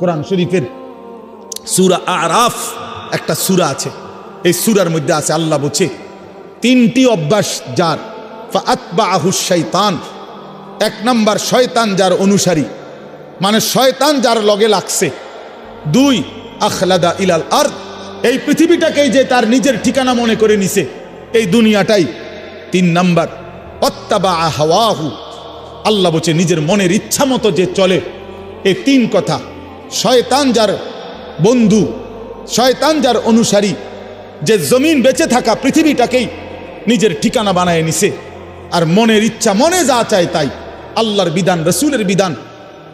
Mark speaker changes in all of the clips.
Speaker 1: কোরআন শরীফের সুরা আরাফ, একটা সুরা আছে। এই সুরার মধ্যে আছে, আল্লাহ বলছে, তিনটি অভ্যাস যার শৈতান এক নাম্বার শয়তান যার অনুসারী মানে শয়তান যার লগে লাগছে। দুই, আখলাদা ইলাল আর এই পৃথিবীটাকেই যে তার নিজের ঠিকানা মনে করে নিছে, এই দুনিয়াটাই। তিন নাম্বার অত্তাবা হাওয়াহু, আল্লাহ বলছে, নিজের মনের ইচ্ছা মতো যে চলে। এই তিন কথা শয়তান যার বন্ধু, শয়তান যার অনুসারী, যে জমিন বেঁচে থাকা পৃথিবীটাকেই নিজের ঠিকানা বানায় নিছে। আর মনের ইচ্ছা, মনে যা চায় তাই। আল্লাহর বিধান, রসুলের বিধান,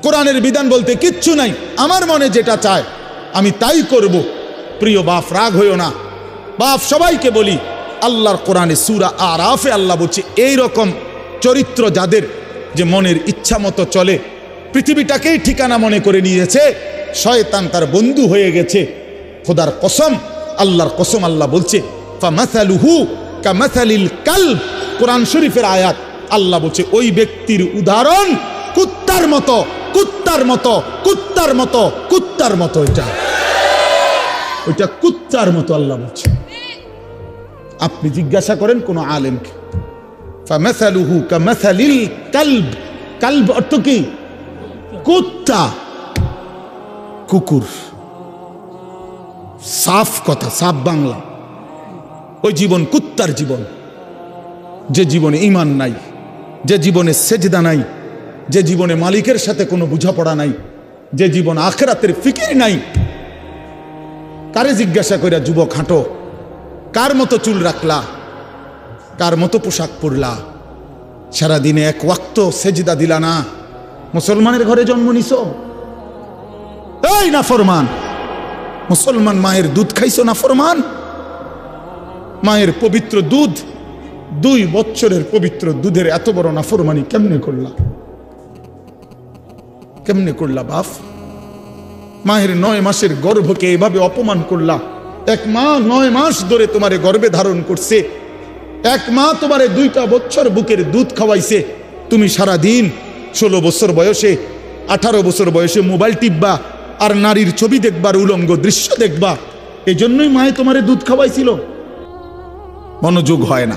Speaker 1: কোরআনের বিধান বলতে কিচ্ছু নাই। আমার মনে যেটা চায়, আমি তাই করব। প্রিয় বাপ, রাগ হইও না। বাপ, সবাইকে বলি, আল্লাহর কোরআনে সুরা আর আফে আল্লাহ বলছে, এই রকম চরিত্র যাদের যে মনের ইচ্ছা মতো চলে, পৃথিবীটাকেই ঠিকানা মনে করে নিয়েছে শয়তান তার বন্ধু হয়ে গেছে। খোদার কসম, আল্লাহর কসম আল্লাহ বলছে কোরআন শরীফের আয়াত, আল্লাহ বলছে, ওই ব্যক্তির উদাহরণ কুত্তার মতো কুত্তার মতো কুত্তার মতো কুত্তার মতো এটা। ওইটা কুত্তার মতো আল্লাহ বলছে। আপনি জিজ্ঞাসা করেন কোন আলেমকে কালব অর্থ কি? কুত্তা। কুকুর। সাফ কথা, সাফ বাংলা। ওই জীবন কুত্তার জীবন। যে জীবনে ইমান নাই, যে জীবনে সেজদা নাই, যে জীবনে মালিকের সাথে কোনো বোঝাপড়া নাই, যে জীবন আখেরাতের ফিকির নাই, কারে জিজ্ঞাসা করিয়া যুবক হাঁটো, কার মতো চুল রাখলা, কার মতো পোশাক পরলা, সারাদিনে এক ওয়াক্ত সেজদা দিলা না, মুসলমানের ঘরে জন্ম নিছ? এই না ফরমান মুসলমান মায়ের দুধ খাইছো না ফরমান মায়ের পবিত্র দুধ, দুই বছরের পবিত্র দুধের এত বড় নাফরমানি কেমনে করলা? কেমনে করলা বাপ? মায়ের নয় মাসের গর্ভকে এভাবে অপমান করলা। এক মা নয় মাস ধরে তোমারে গর্ভে ধারণ করছে। এক মা তোমারে দুইটা বছর বুকের দুধ খাওয়াইছে। তুমি সারা দিন ষোলো বছর বয়সে, আঠারো বছর বয়সে মোবাইল টিপবা আর নারীর ছবি দেখবার, উলঙ্গ দৃশ্য দেখবা এই জন্যই মায়ে তোমারে দুধ খাওয়াইছিল। মনোযোগ হয় না।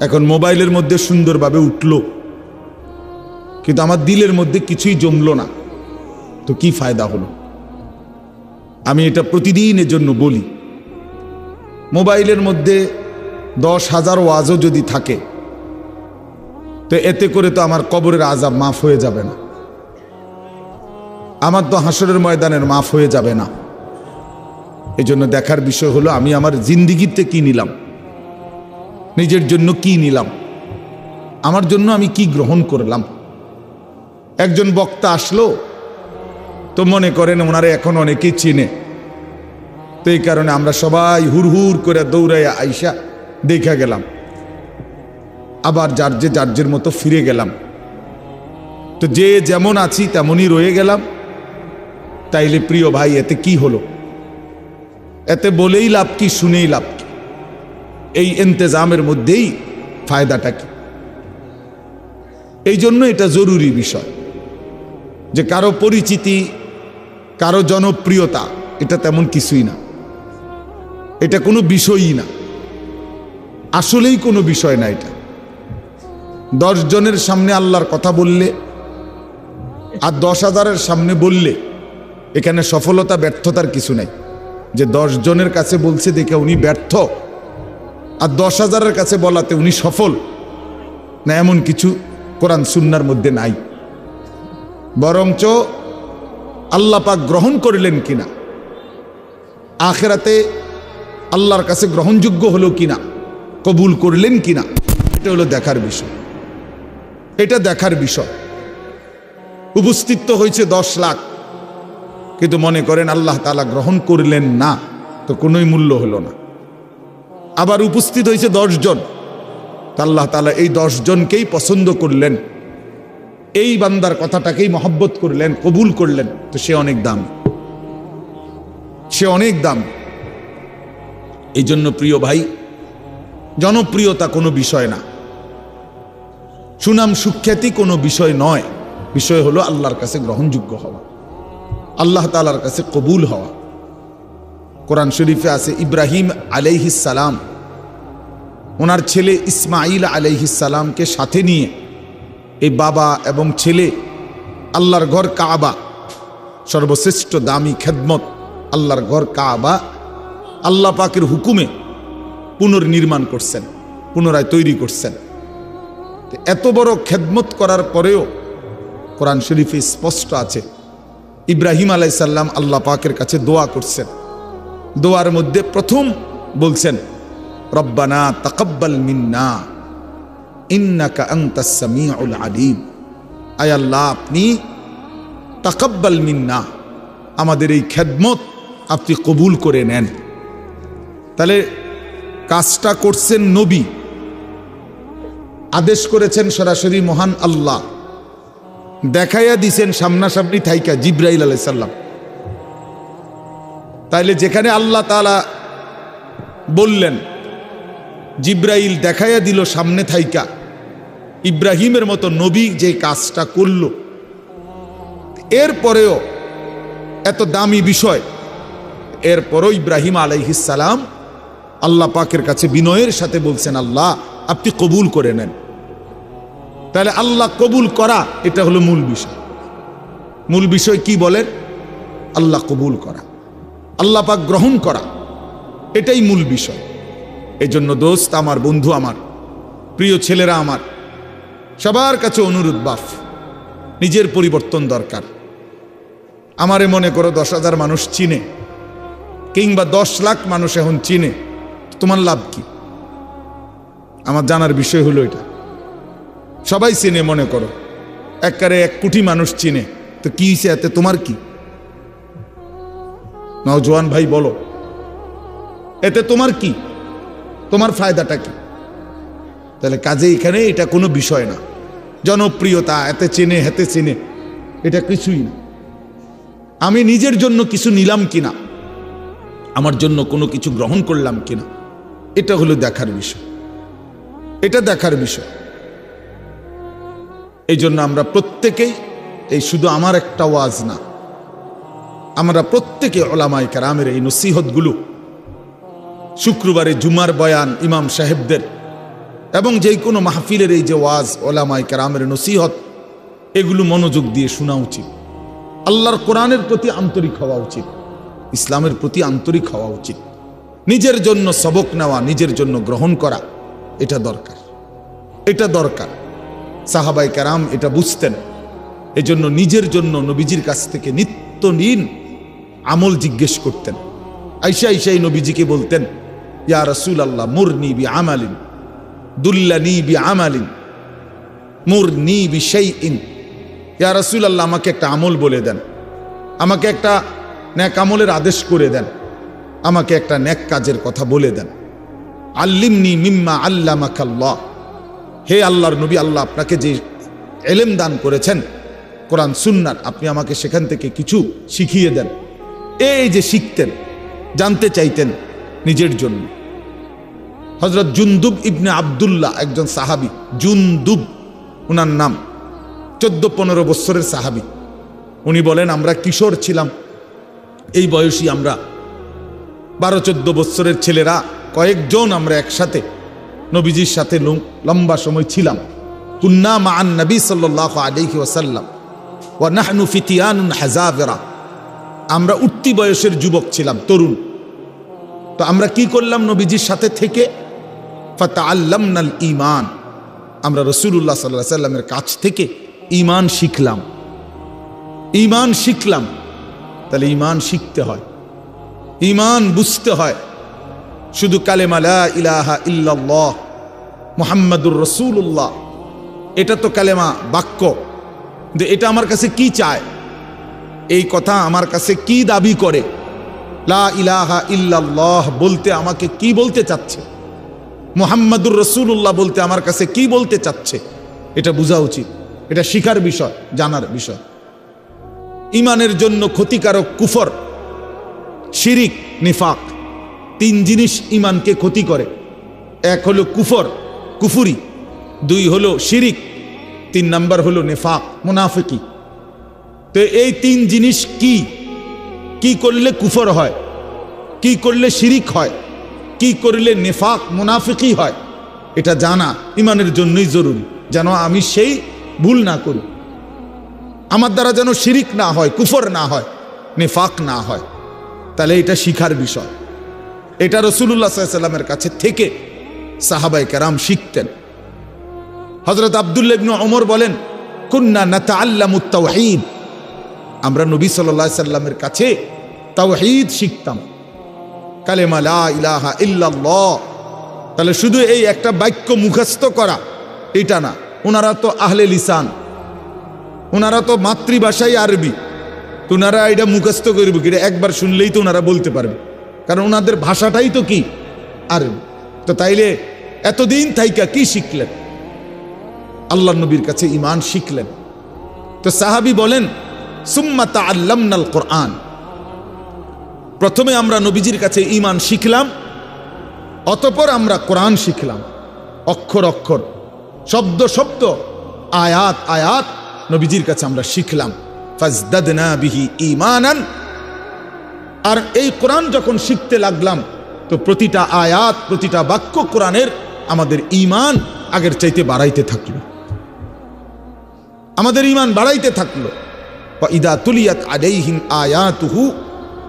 Speaker 1: এখন মোবাইলের মধ্যে সুন্দরভাবে উঠল। কিন্তু আমার দিলের মধ্যে কিছুই জমলো না। তো কি ফায়দা হলো? আমি এটা প্রতিদিনের জন্য বলি। মোবাইলের মধ্যে দশ হাজার ওয়াজও যদি থাকে, তো এতে করে তো আমার কবরের আজাব মাফ হয়ে যাবে না। আমার তো হাসরের ময়দানের মাফ হয়ে যাবে না। এই জন্য দেখার বিষয় হলো, আমি আমার জিন্দিগিতে কি নিলাম? নিজের জন্য কি নিলাম? আমার জন্য আমি কি গ্রহণ করলাম? একজন বক্তা আসলো, তো মনে করেন ওনারা এখন অনেকেই চিনে। তো এই কারণে আমরা সবাই হুড় করে দৌড়াইয়া আইসা দেখা গেলাম। আবার যার যে যার্যের মতো ফিরে গেলাম। তো যে যেমন আছি তেমনই রয়ে গেলাম। তাইলে প্রিয় ভাই, এতে কি হলো? এতে বলেই লাভ কি, শুনেই লাভ কি? এই এন্তেজামের মধ্যেই ফায়দাটা কি? এই জন্য এটা জরুরি বিষয় যে কারও পরিচিতি, কারও জনপ্রিয়তা, এটা তেমন কিছুই না। এটা কোনো বিষয়ই না। আসলেই কোনো বিষয় না এটা। দশ জনের সামনে আল্লাহর কথা বললে আর দশ হাজারের সামনে বললে এখানে সফলতা, ব্যর্থতার কিছু নাই। যে দশ জনের কাছে বলছে দেখে উনি ব্যর্থ, আর দশ হাজারের কাছে বলাতে উনি সফল, না এমন কিছু কোরআন সুন্নার মধ্যে নাই। বরঞ্চ পাক গ্রহণ করলেন কিনা, আখেরাতে আল্লাহর কাছে গ্রহণযোগ্য হলো কিনা, কবুল করলেন কিনা, এটা হলো দেখার বিষয়। এটা দেখার বিষয়। উপস্থিত হয়েছে দশ লাখ কিন্তু মনে করেন আল্লাহ তালা গ্রহণ করলেন না, তো কোনোই মূল্য হলো না। আবার উপস্থিত হয়েছে দশজন তা আল্লাহ তালা এই দশজনকেই পছন্দ করলেন। এই বান্দার কথাটাকেই মহব্বত করলেন, কবুল করলেন, তো সে অনেক দাম। সে অনেক দাম। এই জন্য প্রিয় ভাই, জনপ্রিয়তা কোনো বিষয় না। সুনাম সুখ্যাতি কোনো বিষয় নয়। বিষয় হলো আল্লাহর কাছে গ্রহণযোগ্য হওয়া। আল্লাহ তালার কাছে কবুল হওয়া। কোরআন শরীফে আছে, ইব্রাহিম সালাম ওনার ছেলে ইসমাইল সালামকে সাথে নিয়ে এই বাবা এবং ছেলে আল্লাহর ঘর কাবা, সর্বশ্রেষ্ঠ দামি খেদমত আল্লাহর ঘর কাবা, আল্লাহ পাকের হুকুমে পুনর্নির্মাণ করছেন, পুনরায় তৈরি করছেন। এত বড় খেদমত করার পরেও কোরআন শরীফে স্পষ্ট আছে ইব্রাহিম আলাইসাল্লাম আল্লাহ পাকের কাছে দোয়া করছেন। দোয়ার মধ্যে প্রথম বলছেন, রব্বানা তাকব্বাল মিন্না, ইন্নাকা আনতাস সামিউল আলিম। আয় আল্লাহ, আপনি তাকাব্বাল মিন্না, আমাদের এই খেদমত আপনি কবুল করে নেন। তাহলে কাজটা করছেন নবী, আদেশ করেছেন সরাসরি মহান আল্লাহ। দেখাইয়া দিছেন সামনাসামনি থাইকা জিব্রাইল আলাইসাল্লাম তাইলে যেখানে আল্লাহ তালা বললেন, জিব্রাইল দেখাইয়া দিল সামনে থাইকা, ইব্রাহিমের মতো নবী যে কাজটা করল। এরপরেও এত দামি বিষয়, এরপরও ইব্রাহিম আলাইহিসালাম আল্লাহ পাকের কাছে বিনয়ের সাথে বলছেন, আল্লাহ, আপনি কবুল করে নেন। তাহলে আল্লাহ কবুল করা, এটা হলো মূল বিষয়। মূল বিষয় কি বলেন? আল্লাহ কবুল করা। আল্লাহ পাক গ্রহণ করা। এটাই মূল বিষয়। এই জন্য দোস্ত আমার, বন্ধু আমার, প্রিয় ছেলেরা আমার, সবার কাছে অনুরোধ, বাফ, নিজের পরিবর্তন দরকার। আমারে মনে করো দশ হাজার মানুষ চিনে, কিংবা দশ লাখ মানুষ এখন চিনে, তোমার লাভ কি? আমার জানার বিষয় হলো এটা। সবাই চিনে, মনে করো। একবারে এক কোটি মানুষ চিনে। তো কি হয়েছে এতে? তোমার কি? নওজোয়ান ভাই, বলো। এতে তোমার কি? তোমার ফায়দাটা কি? তাহলে কাজে এখানে এটা কোনো বিষয় না। জনপ্রিয়তা, এতে চেনে, হেতে চেনে, এটা কিছুই না। আমি নিজের জন্য কিছু নিলাম কিনা? আমার জন্য কোনো কিছু গ্রহণ করলাম কিনা? এটা হলো দেখার বিষয়। এটা দেখার বিষয়। এই জন্য আমরা প্রত্যেকেই, এই শুধু আমার একটা ওয়াজ না, আমরা প্রত্যেকে ওলামাই কারামের এই নসিহতগুলো, শুক্রবারে জুমার বয়ান ইমাম সাহেবদের এবং যে কোনো মাহফিলের এই যে ওয়াজ ওলামাই কারামের নসিহত, এগুলো মনোযোগ দিয়ে শোনা উচিত। আল্লাহর কোরআনের প্রতি আন্তরিক হওয়া উচিত, ইসলামের প্রতি আন্তরিক হওয়া উচিত। নিজের জন্য সবক নেওয়া, নিজের জন্য গ্রহণ করা, এটা দরকার। এটা দরকার। সাহাবাই কারাম এটা বুঝতেন। এজন্য নিজের জন্য নবীজির কাছ থেকে নিত্য নিন আমল জিজ্ঞেস করতেন। আইসা আইসাই নবীজিকে বলতেন, ইয়া রসুল আল্লাহ মুর নি বি আমালিন দুল্লা নি বি আমালিন মুর নি বি সেই ইন ইয়া রসুল আল্লাহ আমাকে একটা আমল বলে দেন। আমাকে একটা ন্যাক আমলের আদেশ করে দেন। আমাকে একটা ন্যাক কাজের কথা বলে দেন। আল্লিমনি মিম্মা আল্লামাকাল্লাহ। হে আল্লাহর নবী, আল্লাহ আপনাকে যে এলেম দান করেছেন, কোরআন সুন্নার আপনি আমাকে সেখান থেকে কিছু শিখিয়ে দেন। এই যে শিখতেন, জানতে চাইতেন নিজের জন্য। হজরত জুন্দুব ইবনে আবদুল্লাহ একজন সাহাবি, জুন্দুব, উনার নাম চোদ্দ পনেরো বৎসরের সাহাবি। উনি বলেন, আমরা কিশোর ছিলাম। এই বয়সী আমরা বারো চোদ্দ বৎসরের ছেলেরা কয়েকজন আমরা একসাথে নবীজির সাথে লম্বা সময় ছিলাম। কুন্না মান নবী সাল্লাহ আলহি ওসাল্লাম ও নাহনু ফিতিয়ান হাজাবেরা। আমরা উঠতি বয়সের যুবক ছিলাম, তরুণ। তো আমরা কি করলাম নবীজির সাথে থেকে? ফাতা আল্লামনাল ইমান আমরা রসুল্লাহ সাল্লাহ সাল্লামের কাছ থেকে ইমান শিখলাম। ইমান শিখলাম। তাহলে ইমান শিখতে হয়। ইমান বুঝতে হয়। শুধু কালেমালা ইলাহা ইল্লাল্লাহ, মুহাম্মাদুর রসুল্লাহ এটা তো কালেমা বাক্য। কিন্তু এটা আমার কাছে কি চায়? এই কথা আমার কাছে কি দাবি করে? লা ইলাহা ইল্লাল্লাহ বলতে আমাকে কি বলতে চাচ্ছে? মুহাম্মাদুর রসুল্লাহ বলতে আমার কাছে কি বলতে চাচ্ছে? এটা বোঝা উচিত। এটা শিখার বিষয়, জানার বিষয়। ইমানের জন্য ক্ষতিকারক কুফর, শিরিক, নিফাক। তিন জিনিস ইমানকে ক্ষতি করে। এক হলো কুফর, কুফুরি। দুই হলো শিরিক। তিন নাম্বার হলো নেফাক, মুনাফিকি। তো এই তিন জিনিস কি? কি করলে কুফর হয়? কি করলে শিরিক হয়? কি করলে নেফাক, মুনাফিকি হয়? এটা জানা, ইমানের জন্যই জরুরি। যেন আমি সেই ভুল না করি। আমার দ্বারা যেন শিরিক না হয়, কুফর না হয়, নেফাক না হয়। তাহলে এটা শিখার বিষয়। এটা রসুল্লাহ সাল্লামের কাছে থেকে সাহাবাই কারাম শিখতেন। হজরত আবদুল্লা ইবনু ওমর বলেন, কুন্না নাতা আল্লামুত তাওহীদ। আমরা নবী সাল্লাহ সাল্লামের কাছে তাওহীদ শিখতাম। কালেমা লা ইলাহা ইল্লাল্লাহ। তাহলে শুধু এই একটা বাক্য মুখস্থ করা, এটা না। ওনারা তো আহলে লিসান। ওনারা তো মাতৃভাষাই আরবি। তো ওনারা এটা মুখস্থ করবে এটা একবার শুনলেই তো ওনারা বলতে পারবে। কারণ ওনাদের ভাষাটাই তো কি? আরবি তো তাইলে এতদিন থাইকা কি শিখলেন? আল্লাহ নবীর কাছে ইমান শিখলেন। তো সাহাবি বলেন, সুম্মা তাআল্লামনাল কোরআন। প্রথমে আমরা নবীজির কাছে ইমান শিখলাম, অতপর আমরা কোরআন শিখলাম। অক্ষর অক্ষর, শব্দ শব্দ, আয়াত আয়াত নবীজির কাছে আমরা শিখলাম। ফাজদাদনা বিহি ইমানান আর এই কোরআন যখন শিখতে লাগলাম, তো প্রতিটা আয়াত, প্রতিটা বাক্য কোরআনের আমাদের ইমান আগের চাইতে বাড়াইতে থাকল। আমাদের ইমান বাড়াইতে থাকল। ইদা তুলিয়াত আলাইহিম আয়াতুহু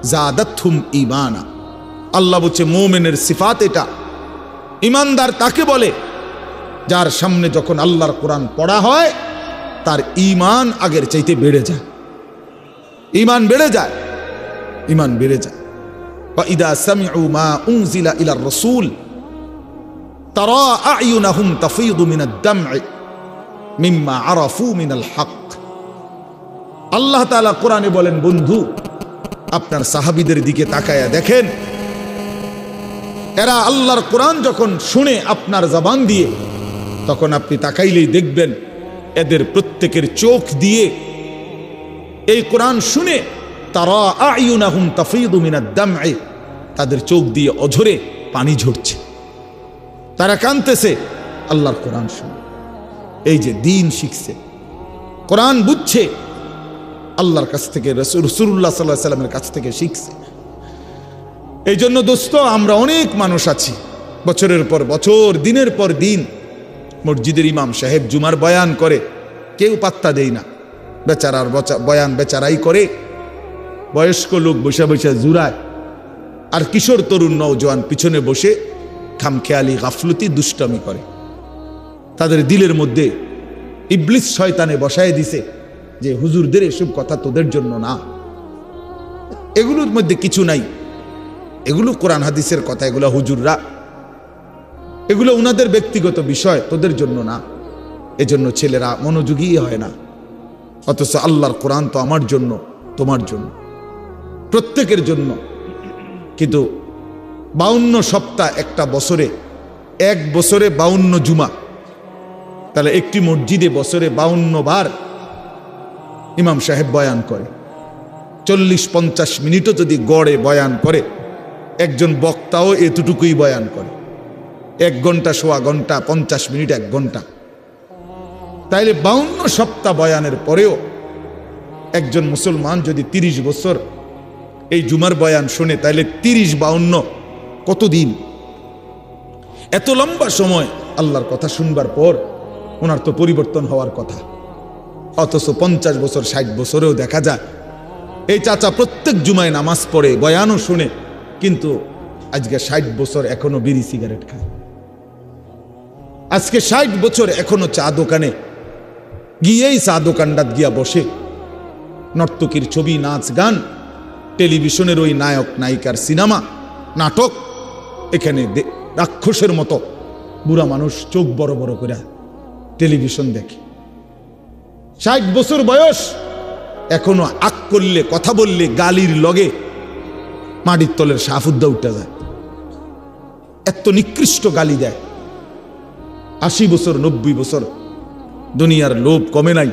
Speaker 1: জাদাতহুম ইমানা আল্লাহ বলছে, মোমেনের সিফাত এটা। ইমানদার তাকে বলে, যার সামনে যখন আল্লাহর কোরআন পড়া হয়, তার ইমান আগের চাইতে বেড়ে যায়। ইমান বেড়ে যায়। ইমান বেড়ে যায়। ইদা সামিউ মা উনজিলা ইলা রসুল আল্লাহ তাআলা কোরআনে বলেন, বন্ধু, আপনার সাহাবিদের দিকে তাকায়া দেখেন। এরা আল্লাহর কোরআন যখন শুনে আপনার জবান দিয়ে, তখন আপনি তাকাইলেই দেখবেন, এদের প্রত্যেকের চোখ দিয়ে এই কোরআন শুনে তারা আয়ুনাহুম তাফিদু মিনাদ দাম'i তাদের চোখ দিয়ে অঝরে পানি ঝরছে। তারা কানতেছে আল্লাহর কোরআন শুনে। এই যে দিন শিখছে, কোরআন বুঝছে, আল্লাহর কাছ থেকে রসুল্লাহ সাল্লাহ সাল্লামের কাছ থেকে শিখছে। এই জন্য দোস্ত, আমরা অনেক মানুষ আছি। বছরের পর বছর, দিনের পর দিন, মসজিদের ইমাম সাহেব জুমার বয়ান করে। কেউ পাত্তা দেয় না। বেচারার বয়ান বেচারাই করে। বয়স্ক লোক বসে বসে জুড়ায়। আর কিশোর তরুণ নৌজওয়ান পিছনে বসে খামখেয়ালি, গাফলতি, দুষ্টামি করে। তাদের দিলের মধ্যে ইবলিস শয়তানে বসায় দিছে যে, হুজুরদের এসব কথা তোদের জন্য না। এগুলোর মধ্যে কিছু নাই। এগুলো কোরআন হাদিসের কথা, এগুলো হুজুররা। এগুলো উনাদের ব্যক্তিগত বিষয়, তোদের জন্য না। এজন্য ছেলেরা মনোযোগী হয় না। অথচ আল্লাহর কোরআন তো আমার জন্য, তোমার জন্য। প্রত্যেকের জন্য। কিন্তু বাউন্ন সপ্তাহ একটা বছরে, এক বছরে বাউন্ন জুমা। তাহলে একটি মসজিদে বছরে বাউন্ন বার ইমাম সাহেব বয়ান করে। চল্লিশ পঞ্চাশ মিনিটও যদি গড়ে বয়ান করে, একজন বক্তাও এতটুকুই বয়ান করে। এক ঘণ্টা, সোয়া ঘণ্টা, পঞ্চাশ মিনিট, এক ঘণ্টা। তাইলে বাউন্ন সপ্তাহ বয়ানের পরেও একজন মুসলমান যদি তিরিশ বছর এই জুমার বয়ান শুনে তাইলে তিরিশ বাউন্ন কতদিন? এত লম্বা সময় আল্লাহর কথা শুনবার পর ওনার তো পরিবর্তন হওয়ার কথা। অথচ পঞ্চাশ বছর, ষাট বছরেও দেখা যায়, এই চাচা প্রত্যেক জুমায় নামাজ পড়ে, বয়ানও শুনে, কিন্তু আজকে ষাট বছর এখনও বিড়ি সিগারেট খায়। আজকে ষাট বছর এখনও চা দোকানে, গিয়েই চা দোকানটাত গিয়া বসে, নর্তকীর ছবি, নাচ, গান টেলিভিশনের ওই নায়ক, নায়িকার সিনেমা, নাটক, এখানে রাক্ষসের মতো বুড়া মানুষ চোখ বড় বড় করে টেলিভিশন দেখে। ষাট বছর বয়স, এখনও আক করলে, কথা বললে, গালির লগে মাটির তলের সাফুদ্দা উঠে যায়। এত নিকৃষ্ট গালি দেয়। আশি বছর, নব্বই বছর, দুনিয়ার লোভ কমে নাই।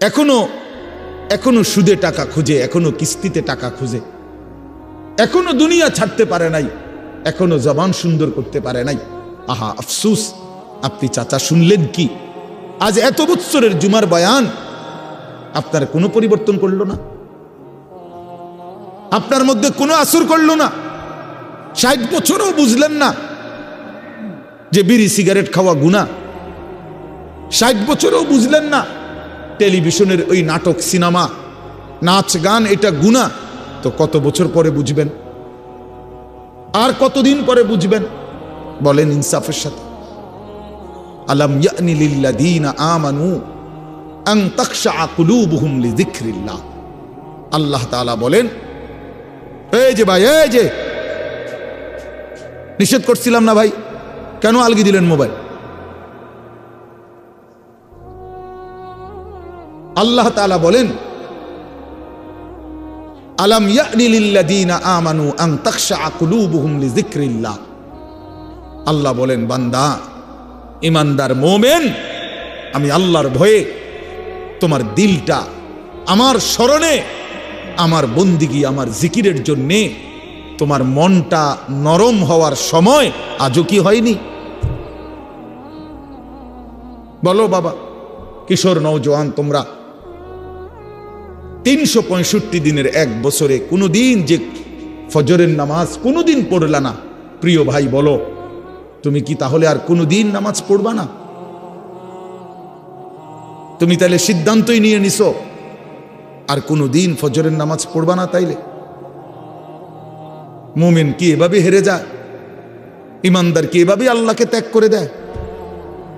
Speaker 1: এখনও এখনও সুদে টাকা খুঁজে, এখনও কিস্তিতে টাকা খুঁজে। এখনও দুনিয়া ছাড়তে পারে নাই, এখনও জবান সুন্দর করতে পারে নাই। আহা, আফসুস, আপনি চাচা শুনলেন কি? আজ এত বৎসরের জুমার বয়ান, আপনার কোনো পরিবর্তন করল না? আপনার মধ্যে কোনো আসর করল না? ষাট বছরও বুঝলেন না যে বিড়ি, সিগারেট খাওয়া গুণা ষাট বছরও বুঝলেন না টেলিভিশনের ওই নাটক, সিনেমা, নাচ, গান, এটা গুণা তো কত বছর পরে বুঝবেন? আর কতদিন পরে বুঝবেন? বলেন ইনসাফের সাথে। আলম ইয়ানি লিল্লাযীনা আমানু আন তাখশা কুলুবুহুম লিযিকরিল্লাহ। আল্লাহ তাআলা বলেন, এই যে ভাই, এই যে। নিষেধ করছিলাম না ভাই। কেন আলগি দিলেন মোবাইল? আল্লাহ তাআলা বলেন আমানু লিযিকরিল্লাহ। আল্লাহ বলেন, বান্দা ইমানদার মোমেন, আমি আল্লাহর ভয়ে তোমার দিলটা আমার স্মরণে, আমার বন্দিগি, আমার জিকিরের জন্যে তোমার মনটা নরম হওয়ার সময় আজও কি হয়নি? বলো বাবা, কিশোর নৌজওয়ান তোমরা তিনশো পঁয়ষট্টি দিনের এক বছরে কোনো দিন যে ফজরের নামাজ কোনোদিন পড়লা না। প্রিয় ভাই, বলো, তুমি কি তাহলে আর কোনোদিন নামাজ পড়বা না? তুমি তাহলে সিদ্ধান্তই নিয়ে নিছো, আর কোনোদিন ফজরের নামাজ পড়বা না তাইলে? মোমেন কি এভাবে হেরে যায়? ইমানদার কি এভাবে আল্লাহকে ত্যাগ করে দেয়?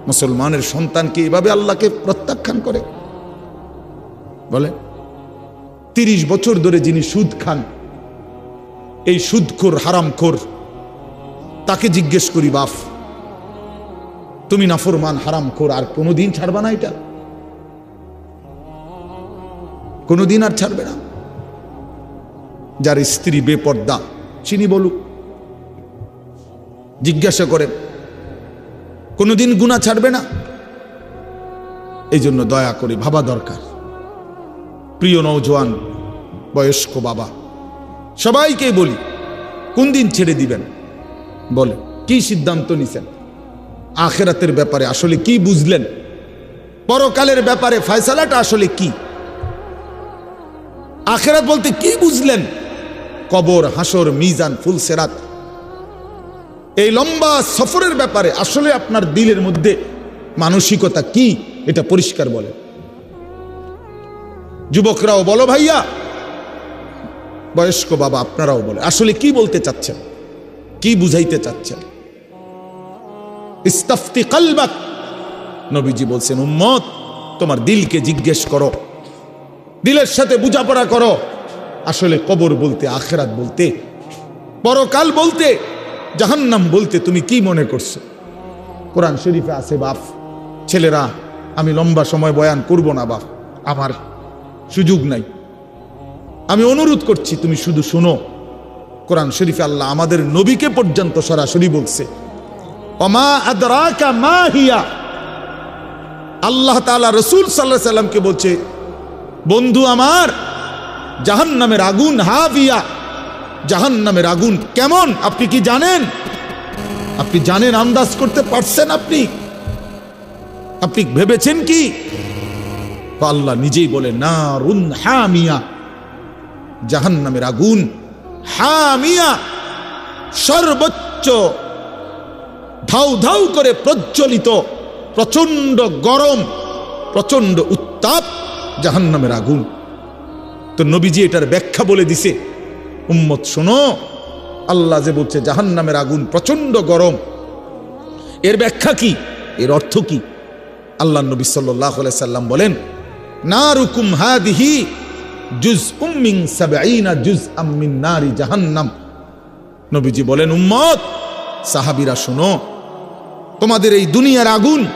Speaker 1: মুসলমানের সন্তান কি এভাবে আল্লাহকে প্রত্যাখ্যান করে? বলে তিরিশ বছর ধরে যিনি সুদ খান, এই সুদখোর হারামখোর তাকে জিজ্ঞেস করি বাফ তুমি নাফরমান হারামখোর আর কোনোদিন ছাড়বা না এটা? কোনোদিন আর ছাড়বে না। যার স্ত্রী বেপর্দা, চিনি বলুক, জিজ্ঞাসা করেন কোনোদিন গুণা ছাড়বে না? এই জন্য দয়া করে ভাবা দরকার। প্রিয় নৌজওয়ান বয়স্ক বাবা। সবাইকে বলি, কোন দিন ছেড়ে দিবেন? বলে, কি সিদ্ধান্ত নিছেন? আখেরাতের ব্যাপারে আসলে কি বুঝলেন? পরকালের ব্যাপারে ফয়সালাটা আসলে কি? আখেরাত বলতে কি বুঝলেন? কবর, হাসর, মিজান ফুলসেরাত এই লম্বা সফরের ব্যাপারে আসলে আপনার দিলের মধ্যে মানসিকতা কি? এটা পরিষ্কার বলে যুবকরাও, বলো ভাইয়া বয়স্ক বাবা আপনারাও বলে আসলে কি বলতে চাচ্ছেন? কি বুঝাইতে চাচ্ছেন? ইস্তাফতি কালবাক। নবীজি বলছেন, উম্মত, তোমার দিলকে জিজ্ঞেস করো। দিলের সাথে বুঝাপড়া করো। আসলে কবর বলতে, আখেরাত বলতে, পরকাল বলতে, জাহান্নাম বলতে তুমি কি মনে করছ? কোরআন শরীফে আছে, বাপ, ছেলেরা, আমি লম্বা সময় বয়ান করব না, বাপ। আমার সুযোগ নাই। আমি অনুরোধ করছি, তুমি শুধু শোনো। কোরআন শরীফে আল্লাহ আমাদের নবীকে পর্যন্ত সরাসরি বলছে মা হিয়া? আল্লাহ তাআলা রসুল সাল্লাহ সাল্লামকে বলছে, বন্ধু আমার জাহান নামের আগুন হাভিয়া জাহান নামের আগুন কেমন, আপনি কি জানেন? আপনি জানেন, আন্দাজ করতে পারছেন আপনি? আপনি ভেবেছেন কি? আল্লাহ নিজেই বলে না রুন হামিয়া। জাহান নামের আগুন। হামিয়া, সর্বোচ্চ, ধাউ ধাউ করে প্রজ্বলিত প্রচণ্ড গরম প্রচণ্ড উত্তাপ জাহান্নামের আগুন। তো নবীজি এটার ব্যাখ্যা বলে দিছে, উম্মত শোনো, আল্লাহ যে বলছে জাহান্নামের আগুন প্রচণ্ড গরম। এর ব্যাখ্যা কি? এর অর্থ কি? আল্লাহ নবী সাল্লাহ সাল্লাম বলেন না রুকুম হাদিহি জুজ উম্মিং সাবাইনা জুজ আম্মিন জাহান্নাম। নবীজি বলেন, উম্মত, সাহাবিরা শোনো, তোমাদের এই দুনিয়ার আগুন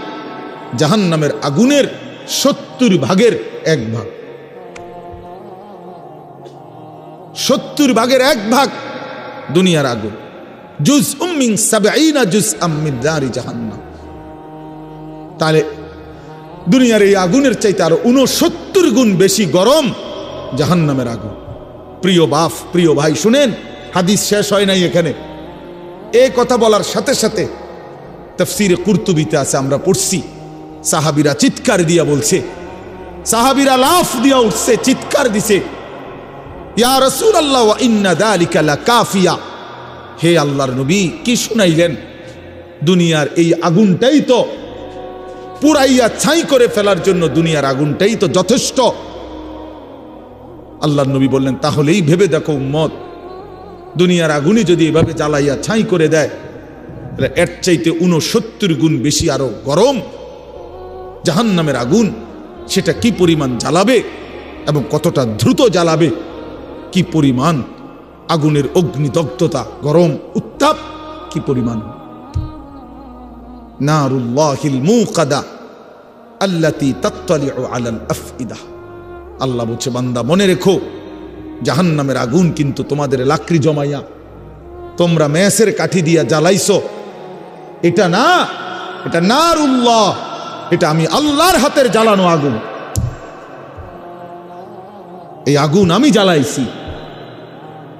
Speaker 1: জাহান্নামের আগুনের সত্তর ভাগের এক ভাগ। সত্তর ভাগের এক ভাগ দুনিয়ার আগুন। জুজ উম্মিং সাবাইনা জুজ আম্মিন নারি জাহান্নাম। তাহলে দুনিয়ার এই আগুনের চাইতে আরও উনসত্তর গুণ বেশি গরম জাহান্নামের আগুন প্রিয় বাপ, প্রিয় ভাই, শুনেন, হাদিস শেষ হয় নাই এখানে। এই কথা বলার সাথে সাথে তফসিরে কুর্তুবিতে আছে, আমরা পড়ছি। সাহাবিরা চিৎকার দিয়া বলছে, সাহাবিরা লাফ দিয়া উঠছে, চিৎকার দিছে। ইয়া আল্লাহ কাফিয়া হে আল্লাহর নবী, কি শুনাইলেন? দুনিয়ার এই আগুনটাই তো পুরাইয়া ছাই করে ফেলার জন্য দুনিয়ার আগুনটাই তো যথেষ্ট। আল্লাহর নবী বললেন, তাহলেই ভেবে দেখো উম্মত, দুনিয়ার আগুনই যদি এভাবে জ্বালাইয়া ছাই করে দেয়, তাহলে এর চাইতে উনসত্তর গুণ বেশি আরও গরম। জাহান্নামের আগুন, সেটা কি পরিমাণ জ্বালাবে এবং কতটা দ্রুত জ্বালাবে? কি পরিমাণ আগুনের অগ্নিদগ্ধতা, গরম, উত্তাপ, কি পরিমাণ? নারুল্লাহিল মুকাদা আল্লাতি তাত্তালিউ আলাল আফইদা। আল্লাহ বলছে, বান্দা, মনে রেখো, জাহান্নামের আগুন কিন্তু তোমাদের লাকড়ি জমাইয়া, তোমরা মেসের কাঠি দিয়া জ্বালাইছো। এটা না, এটা নারুল্লাহ, এটা আমি আল্লাহর হাতের জ্বালানো আগুন। এই আগুন আমি জ্বালাইছি,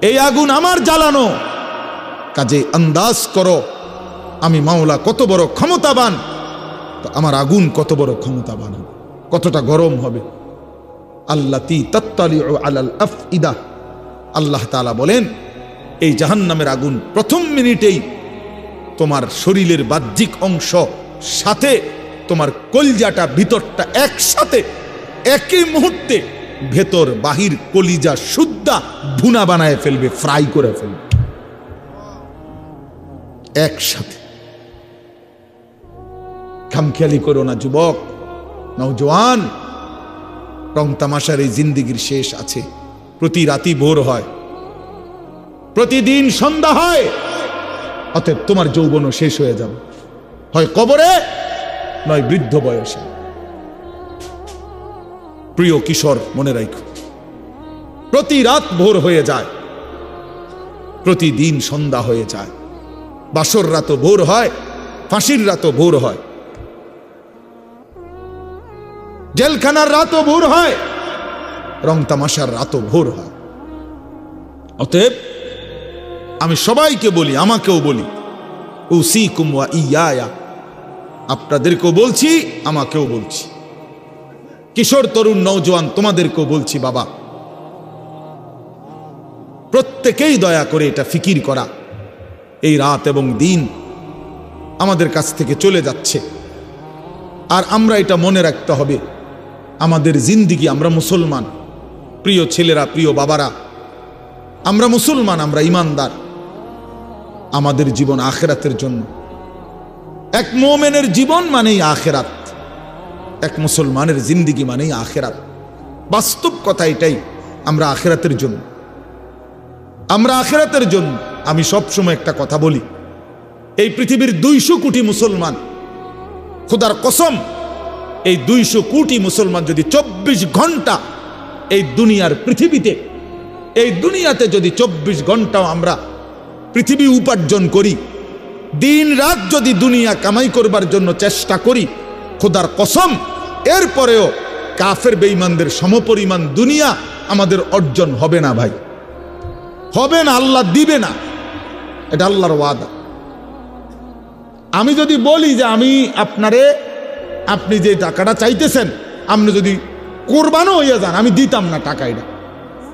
Speaker 1: এই আগুন আমার জ্বালানো। কাজে আন্দাজ করো, আমি মাওলা কত বড় ক্ষমতাবান, তো আমার আগুন কত বড় ক্ষমতাবান কতটা গরম হবে। আল্লাহ তি তত্তালি আলাল আফ ইদা আল্লাহ তালা বলেন, এই জাহান্নামের আগুন প্রথম মিনিটেই তোমার শরীরের বাহ্যিক অংশ সাথে তোমার কলজাটা, ভিতরটা একসাথে, একই মুহূর্তে ভেতর বাহির কলিজা শুদ্ধা ভুনা বানায় ফেলবে, ফ্রাই করে ফেলবে। একসাথে। খামখেয়ালি করো না যুবক নৌজওয়ান রং তামাশার এই জিন্দিগির শেষ আছে। প্রতি রাতি ভোর হয়। প্রতিদিন সন্ধ্যা হয়। অতএব তোমার যৌবনও শেষ হয়ে যাবে। হয় কবরে, নয় বৃদ্ধ বয়সে। প্রিয় কিশোর, মনে রাখো প্রতি রাত ভোর হয়ে যায়। প্রতিদিন সন্ধ্যা হয়ে যায়। বাসর রাতও ভোর হয়, ফাঁসির রাতও ভোর হয়। জেলখানার রাতও ভোর হয়, রং তামাশার রাতও ভোর হয়। অতএব, আমি সবাইকে বলি, আমাকেও বলি ও সি কুমা ইয়া আপনাদেরকেও বলছি, আমাকেও বলছি। কিশোর, তরুণ নৌজওয়ান তোমাদেরকেও বলছি, বাবা। প্রত্যেকেই দয়া করে এটা ফিকির করা। এই রাত এবং দিন আমাদের কাছ থেকে চলে যাচ্ছে। আর আমরা এটা মনে রাখতে হবে আমাদের জিন্দিগি, আমরা মুসলমান। প্রিয় ছেলেরা, প্রিয় বাবারা, আমরা মুসলমান, আমরা ইমানদার। আমাদের জীবন আখেরাতের জন্য। এক মোমেনের জীবন মানেই আখেরাত। এক মুসলমানের জিন্দিগি মানেই আখেরাত। বাস্তব কথা এটাই, আমরা আখেরাতের জন্য। আমরা আখেরাতের জন্য। আমি সবসময় একটা কথা বলি। এই পৃথিবীর দুইশো কোটি মুসলমান, খুদার কসম এই দুইশো কোটি মুসলমান যদি চব্বিশ ঘণ্টা এই দুনিয়ার পৃথিবীতে, এই দুনিয়াতে যদি চব্বিশ ঘন্টাও আমরা পৃথিবী উপার্জন করি, দিন রাত যদি দুনিয়া কামাই করবার জন্য চেষ্টা করি, খোদার কসম, এরপরেও কাফের বেঈমানদের সমপরিমাণ দুনিয়া আমাদের অর্জন হবে না ভাই। হবে না, আল্লাহ দিবে না। এটা আল্লাহর ওয়াদা। আমি যদি বলি যে আমি আপনারে আপনি যে টাকাটা চাইতেছেন, আপনি যদি কোরবানও হইয়া যান, আমি দিতাম না টাকা এটা।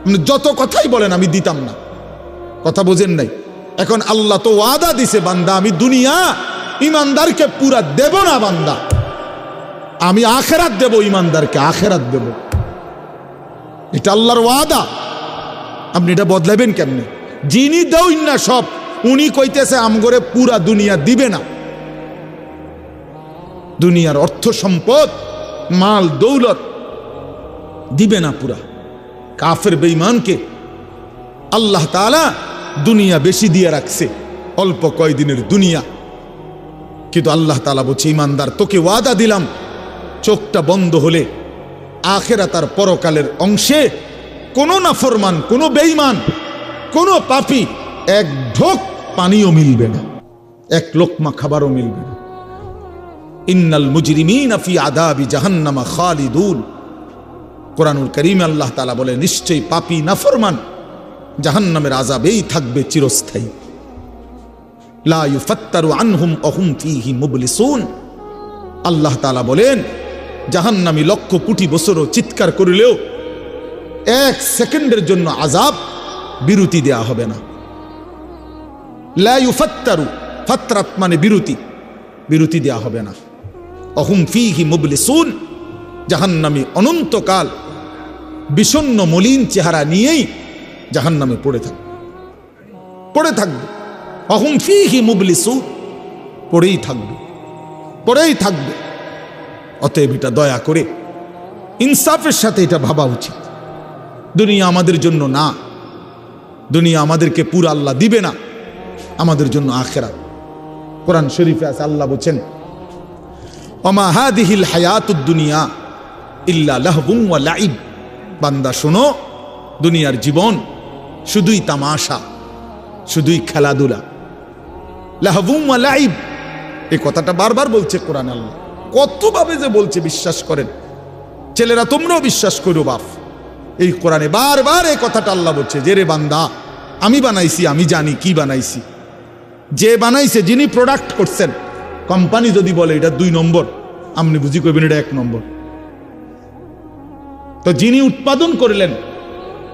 Speaker 1: আপনি যত কথাই বলেন, আমি দিতাম না। কথা বোঝেন নাই? এখন আল্লাহ তো ওয়াদা দিছে, বান্দা, আমি দুনিয়া ইমানদারকে পুরা দেব না, বান্দা? আমি আখেরাত দেব ইমানদারকে, আখেরাত দেব। এটা আল্লাহর ওয়াদা। আপনি এটা বদলাবেন কেমনে? যিনি দেউন না সব, উনি কইতেছে, আমগরে পুরা দুনিয়া দিবে না। দুনিয়ার অর্থ সম্পদ, মাল, দৌলত দিবে না পুরা। কাফের বেঈমানকে আল্লাহ তাআলা দুনিয়া বেশি দিয়ে রাখছে, অল্প কয়দিনের দুনিয়া। কিন্তু আল্লাহ তালা বলছে, ইমানদার, তোকে ওয়াদা দিলাম, চোখটা বন্ধ হলে আখেরা তার পরকালের অংশে কোনো নাফরমান, কোনো বেঈমান, কোনো পাপি এক ঢোক পানিও মিলবে না, এক লোকমা খাবারও মিলবে না। ইন্নাল মুজরিমিন ফি আদাবি জাহান্নামা খালিদুন। কোরআনুল করিম আল্লাহ তালা বলে, নিশ্চয়ই পাপি নাফরমান জাহান্নামের আজাবেই থাকবে চিরস্থায়ী। লা ইউফাত্তারু আনহুম অহুম ফীহি মুবলিসুন। আল্লাহ তাআলা বলেন, জাহান্নামী লক্ষ কোটি বছরও চিৎকার করিলেও এক সেকেন্ডের জন্য আজাব বিরতি দেয়া হবে না। লাইফাত্তারু ফাত্রাত মানে বিরতি বিরতি দেয়া হবে না। অহুম ফিহি মুবলিসুন, জাহান্নামী অনন্তকাল বিষণ্ন মলিন চেহারা নিয়েই জাহান্নামে পড়ে থাকবে। পড়ে থাকবে। অহুম ফিহি মুবলিসুন পড়েই থাকবে। পড়েই থাকবে। অতএব এটা দয়া করে ইনসাফের সাথে এটা ভাবা উচিত। দুনিয়া আমাদের জন্য না। দুনিয়া আমাদেরকে পুরো আল্লাহ দিবে না। আমাদের জন্য আখেরা কোরআন শরীফে আছে, আল্লাহ বলছেন অমা হাদিহিল হায়াতুদ দুনিয়া ইল্লা লাহবুম ওয়া লাইব বান্দা, শোনো, দুনিয়ার জীবন শুধুই তামাশা, শুধুই খেলাধুলা। লাহবুম ওয়া লাইব এই কথাটা বারবার বলছে কোরআন আল্লাহ। কতভাবে যে বলছে, বিশ্বাস করেন। ছেলেরা, তোমরাও বিশ্বাস করো বাপ। এই কোরআনে বারবার এই কথাটা আল্লাহ বলছে, যে রে বান্দা, আমি বানাইছি, আমি জানি কি বানাইছি। যে বানাইছে, যিনি প্রোডাক্ট করছেন কোম্পানি যদি বলে এটা দুই নম্বর আপনি বুঝি করবেন এটা এক নম্বর। তো যিনি উৎপাদন করলেন,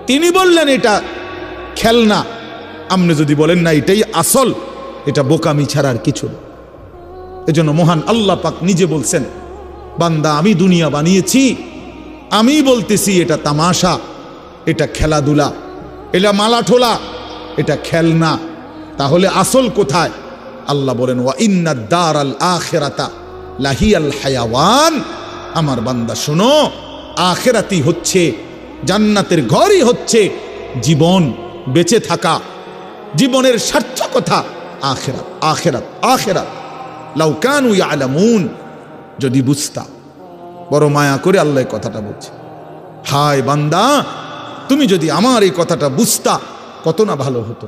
Speaker 1: তিনি বললেন এটা খেলনা। আপনি যদি বলেন না এটাই আসল, এটা বোকামি ছাড়ার কিছু না। এজন্য মহান আল্লাহ পাক নিজে বলছেন, বান্দা, আমি দুনিয়া বানিয়েছি, আমি বলতেছি এটা তামাশা, এটা খেলাধুলা, এটা মালাঠোলা, এটা খেলনা। তাহলে আসল কোথায়? আল্লাহ বলেন, ওয়া ইন্না দার আল আখেরাতা লাহি আল হায়াওয়ান। আমার বান্দা, শোনো আখেরাতি হচ্ছে, জান্নাতের ঘরই হচ্ছে জীবন, বেঁচে থাকা, জীবনের সার্থকতা, আখেরাত আখেরাত আখেরাত। লাউকানু ইয়ালামুন, যদি বুঝতা, বড় মায়া করে আল্লাহ কথাটা বলছে। হায় বান্দা, তুমি যদি আমার এই কথাটা বুঝতা, কত না ভালো হতো।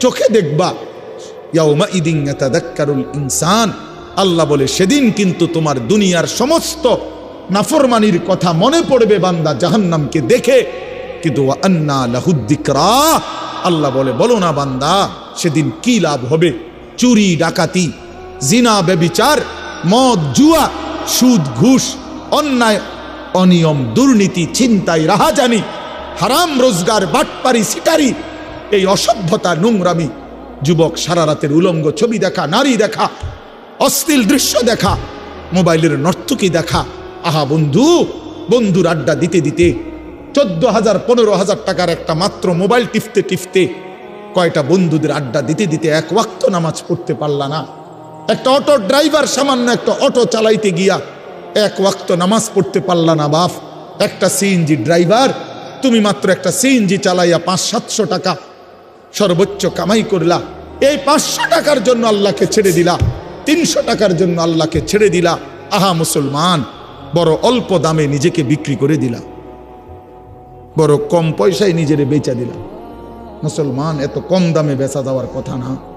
Speaker 1: চোখে দেখবা। ইয়াউমা ইদিন ইয়াতাদাক্কারুল ইনসান। আল্লাহ বলে, সেদিন কিন্তু তোমার দুনিয়ার সমস্ত নাফরমানির কথা মনে পড়বে বান্দা জাহান্নামকে দেখে। কিন্তু আন্না লাহুদ্দিকরা। আল্লাহ বলে, বলো না বান্দা, সেদিন কি লাভ হবে? চুরি, ডাকাতি, জিনা বেবিচার মদ, জুয়া, সুদ, ঘুষ, অন্যায়, অনিয়ম, দুর্নীতি, ছিনতাই, রাহাজানি, হারাম, রোজগার, বাটপারি, সিটারি এই অসভ্যতা নোংরামি, যুবক সারা রাতের উলঙ্গ ছবি দেখা, নারী দেখা, অশ্লীল দৃশ্য দেখা, মোবাইলের নর্তকী দেখা। আহা বন্ধু, বন্ধুর আড্ডা দিতে দিতে চোদ্দ হাজার, পনেরো হাজার টাকার একটা মাত্র মোবাইল টিপতে টিপতে কয়টা বন্ধুদের আড্ডা দিতে দিতে এক ওয়াক্ত নামাজ পড়তে পারলা না। একটা অটো ড্রাইভার সামান্য একটা অটো চালাইতে গিয়া এক ওয়াক্ত নামাজ পড়তে পারলা না, বাপ। একটা সিএনজি ড্রাইভার, তুমি মাত্র একটা সিএনজি চালাইয়া পাঁচ সাতশো টাকা সর্বোচ্চ কামাই করলা। এই পাঁচশো টাকার জন্য আল্লাহকে ছেড়ে দিলা। তিনশো টাকার জন্য আল্লাহকে ছেড়ে দিলা। আহা মুসলমান, বড় অল্প দামে নিজেকে বিক্রি করে দিলা। বড় কম পয়সায় নিজেরে বেচা দিলা। মুসলমান, এত কম দামে বেচা দেওয়ার কথা না।